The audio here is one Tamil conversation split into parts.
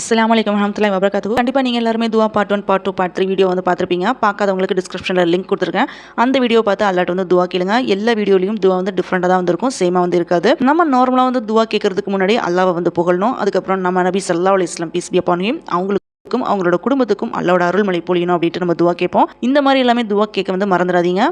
அஸ்லாம் வலைக்கம் வரமத்துலாம் வபரகாத்துஹு கண்டிப்பாக நீங்கள் எல்லாருமே துவா part one part two part three video வந்து பார்த்துருப்பீங்க. பார்க்காதவங்களுக்கு டிஸ்கிரிப்ஷனில் லிங்க் கொடுத்துருக்கேன். அந்த வீடியோ பார்த்து அல்லாட் வந்து துவா கேளுங்க. எல்லா வீடியோலையும் துவா வந்து டிஃப்ரெண்ட்டாக தான் வந்துருக்கும். சேமாக வந்து இருக்காது. நம்ம நார்மலாக வந்து துவா கேட்கறதுக்கு முன்னாடி அல்லாவை வந்து புகழணும். அதுக்கப்புறம் நம்ம நபி சல்லா அலி இஸ்லாம் பீஸ் பியப்பானையும் அவங்களுக்கும் அவங்களோட குடும்பத்துக்கும் அல்லாவோட அருள்மலை பொழியணும் அப்படின்ட்டு நம்ம துவா கேட்போம். இந்த மாதிரி எல்லாமே துவா கேட்க வந்து மறந்துடாதீங்க.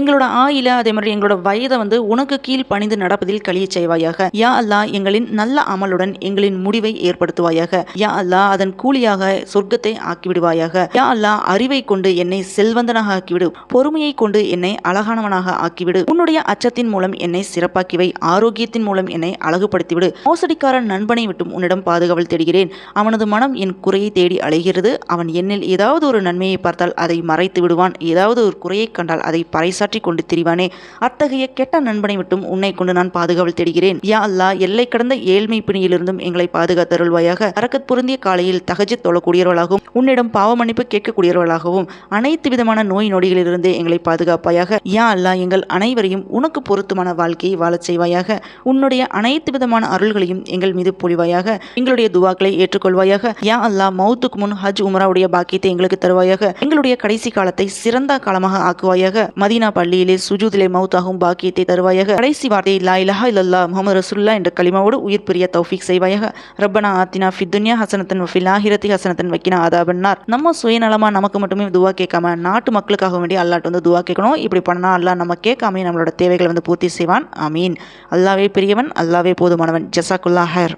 எங்களோட ஆயில அதே மாதிரி எங்களோட வயதை வந்து உனக்கு கீழ் பணிந்து நடப்பதில் கழிய செய்வாயாக. யா அல்லா எங்களின் நல்ல அமலுடன் எங்களின் முடிவை ஏற்படுத்துவாயாக. யா அல்லா அதன் கூலியாக சொர்க்கத்தை ஆக்கிவிடுவாயாக. யா அல்லா அறிவை கொண்டு என்னை செல்வந்தனாக ஆக்கிவிடு. பொறுமையை கொண்டு என்னை அழகானவனாக ஆக்கிவிடு. உன்னுடைய அச்சத்தின் மூலம் என்னை சிறப்பாக்கிவை. ஆரோக்கியத்தின் மூலம் என்னை அழகுபடுத்திவிடு. மோசடிக்காரன் நண்பனை விட்டும் உன்னிடம் பாதுகாவல் தேடுகிறேன். அவனது மனம் என் குறையை தேடி அலைகிறது. அவன் என்னில் ஏதாவது ஒரு நன்மையை பார்த்தால் அதை மறைத்து விடுவான். ஏதாவது ஒரு குறையை கண்டால் அதை பறைசாட்டி பறைசாற்றி கொண்டு திரிவானே அத்தகைய கெட்ட நண்பனை விட்டும் உன்னை கொண்டு நான் பாதுகாவல் தேடுகிறேன். யா அல்லா எல்லை கடந்த ஏழ்மை பிணியிலிருந்தும் எங்களை பாதுகாத்தருள்வாயாக. அரக்கத் பொருந்திய காலையில் தகஜி தொழக்கூடியவர்களாகவும் உன்னிடம் பாவ மன்னிப்பு கேட்கக்கூடியவர்களாகவும் அனைத்து விதமான நோய் நொடிகளிலிருந்து எங்களை பாதுகாப்பாயாக. யா அல்லா எங்கள் அனைவரையும் உனக்கு பொருத்தமான வாழ்க்கையை வாழச் செய்வாயாக. உன்னுடைய அனைத்து விதமான அருள்களையும் எங்கள் மீது பொழிவாயாக. எங்களுடைய துவாக்களை ஏற்றுக்கொள்வாயாக. யா அல்லா மவுத்துக்கு முன் ஹஜ் உமராவுடைய பாக்கியத்தை எங்களுக்கு தருவாயாக. எங்களுடைய கடைசி காலத்தை சிறந்த காலமாக ஆக்குவாயாக. மதீனா பள்ளியிலே சுஜூதிலே மவுத்தாகும் பாக்கியத்தை தருவாயாக. கடைசி வார்த்தை லா இலஹா இல்லல்லா முகமது ரசுல்லா என்ற கலிமாவோடு உயிர் பிரிய தௌஃபிக் செய்வாயாக. ரப்பனா ஆத்தினா ஃபித்துன்யா ஹசனத்தன் ஃபில் ஆஹிரத்தி ஹசனத்தன் வைக்கினா ஆதாபன்னார் நம்ம சுயநலமா நமக்கு மட்டுமே துவா கேட்காம நாட்டு மக்களுக்காக வேண்டி அல்லாட்டு வந்து துவா கேட்கணும். இப்படி பண்ணா அல்லாஹ் நம்ம கேட்காம நம்மளோட தேவைகளை வந்து பூர்த்தி செய்வான். அமீன் அல்லாவே பெரியவன் அல்லாவே போதுமானவன். ஜசாக்குல்லா ஹர்.